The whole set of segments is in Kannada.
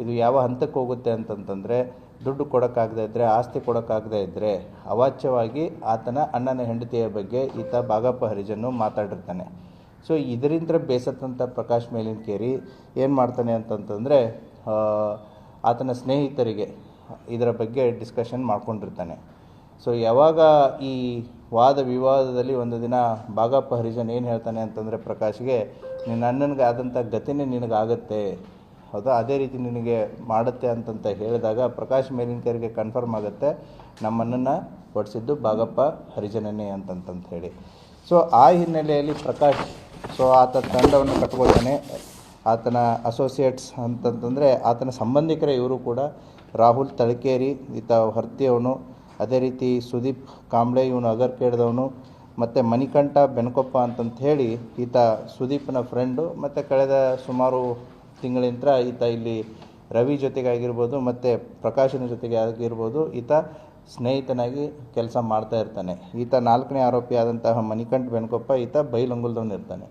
ಇದು ಯಾವ ಹಂತಕ್ಕೆ ಹೋಗುತ್ತೆ ಅಂತಂತಂದರೆ ದುಡ್ಡು ಕೊಡೋಕ್ಕಾಗದೇ ಇದ್ದರೆ ಆಸ್ತಿ ಕೊಡೋಕ್ಕಾಗದೇ ಇದ್ದರೆ ಅವಾಚ್ಯವಾಗಿ ಆತನ ಅಣ್ಣನ ಹೆಂಡತಿಯ ಬಗ್ಗೆ ಈತ ಬಾಗಪ್ಪ ಹರಿಜನ್ನು ಮಾತಾಡಿರ್ತಾನೆ. ಸೊ ಇದರಿಂದ ಬೇಸತ್ತಂಥ ಪ್ರಕಾಶ್ ಮೇಲಿನ್ಕೇರಿ ಏನು ಮಾಡ್ತಾನೆ ಅಂತಂತಂದರೆ ಆತನ ಸ್ನೇಹಿತರಿಗೆ ಇದರ ಬಗ್ಗೆ ಡಿಸ್ಕಷನ್ ಮಾಡ್ಕೊಂಡಿರ್ತಾನೆ. ಸೊ ಯಾವಾಗ ಈ ವಾದ ವಿವಾದದಲ್ಲಿ ಒಂದು ದಿನ ಬಾಗಪ್ಪ ಹರಿಜನ್ ಏನು ಹೇಳ್ತಾನೆ ಅಂತಂದರೆ ಪ್ರಕಾಶ್ಗೆ, ನಿನ್ನ ಅಣ್ಣನಿಗೆ ಆದಂಥ ಗತಿನೇ ನಿನಗಾಗತ್ತೆ ಹೌದಾ ಅದೇ ರೀತಿ ನಿನಗೆ ಮಾಡುತ್ತೆ ಅಂತಂತ ಹೇಳಿದಾಗ ಪ್ರಕಾಶ್ ಮೇಲಿನಕೆರೆಗೆ ಕನ್ಫರ್ಮ್ ಆಗುತ್ತೆ ನಮ್ಮನ್ನು ಹೊಡಿಸಿದ್ದು ಭಾಗಪ್ಪ ಹರಿಜನನೇ ಅಂತಂತಂತ ಹೇಳಿ. ಸೊ ಆ ಹಿನ್ನೆಲೆಯಲ್ಲಿ ಪ್ರಕಾಶ್ ಸೊ ಆತ ತಂಡವನ್ನು ಕಟ್ಕೊಳ್ತಾನೆ. ಆತನ ಅಸೋಸಿಯೇಟ್ಸ್ ಅಂತಂತಂದರೆ ಆತನ ಸಂಬಂಧಿಕರೇ ಇವರು ಕೂಡ. ರಾಹುಲ್ ತಳಕೇರಿ, ಈತ ಹರ್ತಿಯವನು. ಅದೇ ರೀತಿ ಸುದೀಪ್ ಕಾಂಬ್ಳೆ, ಇವನು ಅಗರ್ಕೇಡ್ದವನು. ಮತ್ತು ಮಣಿಕಂಠ ಬೆನಕೊಪ್ಪ ಅಂತಂತ ಹೇಳಿ ಈತ ಸುದೀಪ್ನ ಫ್ರೆಂಡು ಮತ್ತು ಕಳೆದ ಸುಮಾರು ತಿಂಗಳಿಂದ ಈತ ಇಲ್ಲಿ ರವಿ ಜೊತೆಗಾಗಿರ್ಬೋದು ಮತ್ತು ಪ್ರಕಾಶನ ಜೊತೆಗೆ ಆಗಿರ್ಬೋದು ಈತ ಸ್ನೇಹಿತನಾಗಿ ಕೆಲಸ ಮಾಡ್ತಾ ಇರ್ತಾನೆ. ಈತ ನಾಲ್ಕನೇ ಆರೋಪಿ ಆದಂತಹ ಮಣಿಕಂಠ ಬೆನಕೊಪ್ಪ ಈತ ಬೈಲಂಗುಲ್ದವನಿರ್ತಾನೆ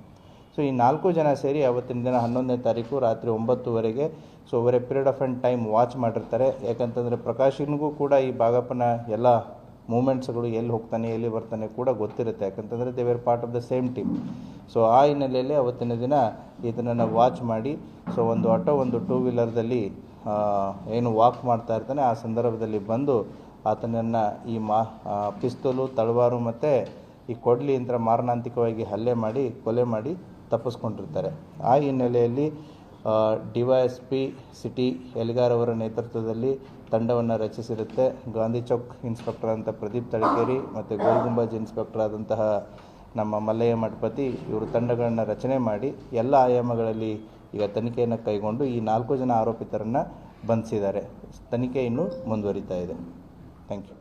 ಸೊ ಈ ನಾಲ್ಕು ಜನ ಸೇರಿ ಅವತ್ತಿನ ದಿನ ಹನ್ನೊಂದನೇ ತಾರೀಕು ರಾತ್ರಿ ಒಂಬತ್ತುವರೆಗೆ so over a period of and time watch ಮಾಡಿರ್ತಾರೆ. ಯಾಕಂತಂದರೆ ಪ್ರಕಾಶನಿಗೂ ಕೂಡ ಈ ಬಾಗಪ್ಪನ ಎಲ್ಲ ಮೂಮೆಂಟ್ಸ್ಗಳು ಎಲ್ಲಿ ಹೋಗ್ತಾನೆ, ಎಲ್ಲಿ ಬರ್ತಾನೆ ಕೂಡ ಗೊತ್ತಿರುತ್ತೆ. ಯಾಕಂತಂದರೆ they were part of the same team so ಆ ಹಿನ್ನೆಲೆಯಲ್ಲಿ ಅವತ್ತಿನ ದಿನ ಇದನ್ನು ವಾಚ್ ಮಾಡಿ ಸೊ ಒಂದು ಆಟೋ ಒಂದು ಟೂ ವೀಲರ್ದಲ್ಲಿ ಏನು ವಾಕ್ ಮಾಡ್ತಾ ಇರ್ತಾನೆ, ಆ ಸಂದರ್ಭದಲ್ಲಿ ಬಂದು ಆತನನ್ನು ಈ ಮಾ ಪಿಸ್ತೂಲು, ತಳವಾರು ಮತ್ತು ಈ ಕೊಡ್ಲಿ ಅಂತ ಮಾರಣಾಂತಿಕವಾಗಿ ಹಲ್ಲೆ ಮಾಡಿ, ಕೊಲೆ ಮಾಡಿ ತಪ್ಪಿಸ್ಕೊಂಡಿರ್ತಾರೆ. ಆ ಹಿನ್ನೆಲೆಯಲ್ಲಿ D Y S P C T Elgar ಅವರ ನೇತೃತ್ವದಲ್ಲಿ ತಂಡವನ್ನು ರಚಿಸಿರುತ್ತೆ. ಗಾಂಧಿ ಚೌಕ್ ಇನ್ಸ್ಪೆಕ್ಟರ್ ಅಂತ ಪ್ರದೀಪ್ ತಳಕೇರಿ ಮತ್ತು ಗೋಲ್ಗುಂಬಾಜ್ ಇನ್ಸ್ಪೆಕ್ಟರ್ ಆದಂತಹ ನಮ್ಮ ಮಲ್ಲಯ್ಯ ಮಠಪತಿ ಇವರು ತಂಡಗಳನ್ನು ರಚನೆ ಮಾಡಿ ಎಲ್ಲ ಆಯಾಮಗಳಲ್ಲಿ ಈಗ ತನಿಖೆಯನ್ನು ಕೈಗೊಂಡು ಈ ನಾಲ್ಕು ಜನ ಆರೋಪಿತರನ್ನು ಬಂಧಿಸಿದ್ದಾರೆ. ತನಿಖೆ ಇನ್ನೂ ಮುಂದುವರಿತಾ ಇದೆ. Thank you